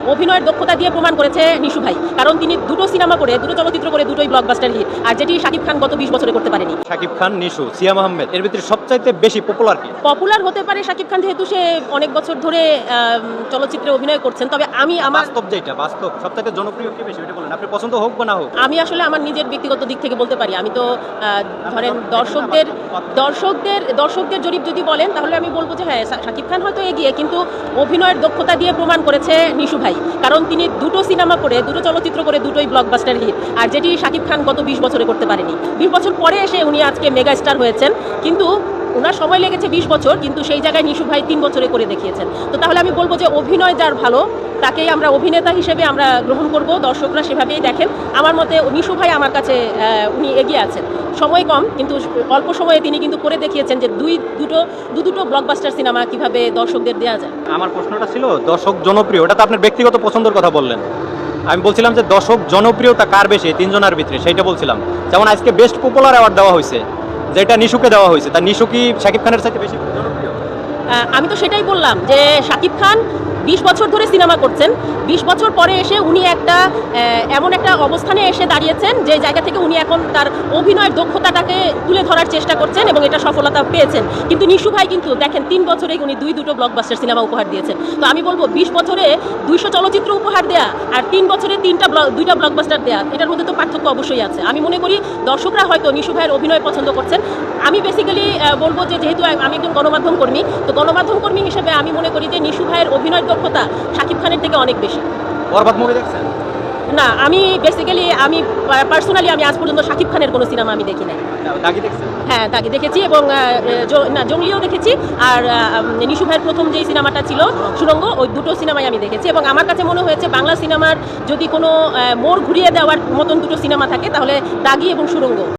অভিনয়ের দক্ষতা দিয়ে প্রমাণ করেছে নিশু ভাই কারণ তিনি দুটো সিনেমা করে দুটো চলচ্চিত্র করে দুটোই ব্লকবাস্টার হিট আর যেটি শাকিব খান গত বিশ বছরে করতে পারেনি। শাকিব খান নিশু সিয়াম আহমেদ এর ভিতরে সবচাইতে বেশি পপুলার কি? পপুলার হতে পারে শাকিব খান যেহেতু সে অনেক বছর ধরে চলচ্চিত্রে অভিনয় করছেন তবে আমি আমার বাস্তব যেটা বাস্তব সবচাইতে জনপ্রিয় কি বেশি ওটা বলেন। আপনি পছন্দ হোক বা না হোক। আমি আসলে আমার নিজের ব্যক্তিগত দিক থেকে বলতে পারি আমি তো আহ, ধরেন দর্শকদের দর্শকদের দর্শকদের জরিপ যদি বলেন তাহলে আমি বলব যে হ্যাঁ শা- শাকিব খান হয়তো এগিয়ে কিন্তু অভিনয়ের দক্ষতা দিয়ে প্রমাণ করেছে নিশু ভাই। কারণ তিনি দুটো সিনেমা করে, দুটো চলচ্চিত্র করে দুটোই ব্লকবাস্টার হিট আর যেটি শাকিব খান গত বিশ বছরে করতে পারেনি। বিশ বছর পরে এসে উনি আজকে মেগা স্টার হয়েছেন। কিন্তু ওনার সময় লেগেছে বিশ বছর, কিন্তু সেই জায়গায় নিশু ভাই তিন বছরে করে দেখিয়েছেন। তো তাহলে আমি বলব যে অভিনয় যার ভালো, তাকেই আমরা অভিনেতা হিসেবে আমরা গ্রহণ করব, দর্শকরা সেভাবেই দেখেন। আমার মতে নিশু ভাই আমার কাছে উনি এগিয়ে আছেন। সময় কম, কিন্তু অল্প সময়ে তিনি কিন্তু করে দেখিয়েছেন যে দুই, দুটো, দু দুটো ব্লকবাস্টার সিনেমা কীভাবে দর্শকদের দেওয়া যায়। আমার প্রশ্নটা ছিল, দর্শক জনপ্রিয়, ওটা তো আপনার ব্যক্তিগত পছন্দের কথা বললেন। আমি বলছিলাম যে দর্শক জনপ্রিয়তা কার বেশি, তিনজনের ভিতরে, সেইটা বলছিলাম। যেমন আজকে বেস্ট পপুলার অ্যাওয়ার্ড দেওয়া হয়েছে যেটা নিশুকে দেওয়া হয়েছে তার নিশু কি শাকিব খানের সাথে বেশি আমি তো সেটাই বললাম যে শাকিব খান বিশ বছর ধরে সিনেমা করছেন। বিশ বছর পরে এসে উনি একটা এমন একটা অবস্থানে এসে দাঁড়িয়েছেন যে জায়গা থেকে উনি এখন তার অভিনয়ের দক্ষতাটাকে তুলে ধরার চেষ্টা করছেন এবং এটা সফলতা পেয়েছেন। কিন্তু নিশু ভাই কিন্তু দেখেন, তিন বছরে উনি দুই, দুটো ব্লকবাস্টার সিনেমা উপহার দিয়েছেন। তো আমি বলব, বিশ বছরে দুইশো চলচ্চিত্র উপহার দেয়া আর তিন বছরে তিনটা দুইটা ব্লকবাস্টার দেয়া, এটার মধ্যে তো পার্থক্য অবশ্যই আছে। আমি মনে করি, দর্শকরা হয়তো নিশু ভাইয়ের অভিনয় পছন্দ করছেন। আমি বেসিক্যালি বলব যে যেহেতু আমি একজন গণমাধ্যম কর্মী, তো গণমাধ্যম কর্মী হিসেবে আমি মনে করি যে নিশু ভাইয়ের অভিনয় দক্ষতা শাকিব খানের থেকে অনেক বেশি। বরবাদ মুভি দেখছেন না আমি বেসিক্যালি আমি পার্সোনালি আমি আজ পর্যন্ত শাকিব খানের কোনো সিনেমা আমি দেখি নাই। হ্যাঁ তাকে দেখেছি? এবং না জঙ্গলিও দেখেছি। আর নিশু ভাইয়ের প্রথম যেই সিনেমাটা ছিল সুরঙ্গ ওই দুটো সিনেমাই আমি দেখেছি এবং আমার কাছে মনে হয়েছে বাংলা সিনেমার যদি কোনো মোড় ঘুরিয়ে দেওয়ার মতন দুটো সিনেমা থাকে তাহলে দাগি এবং সুরঙ্গ।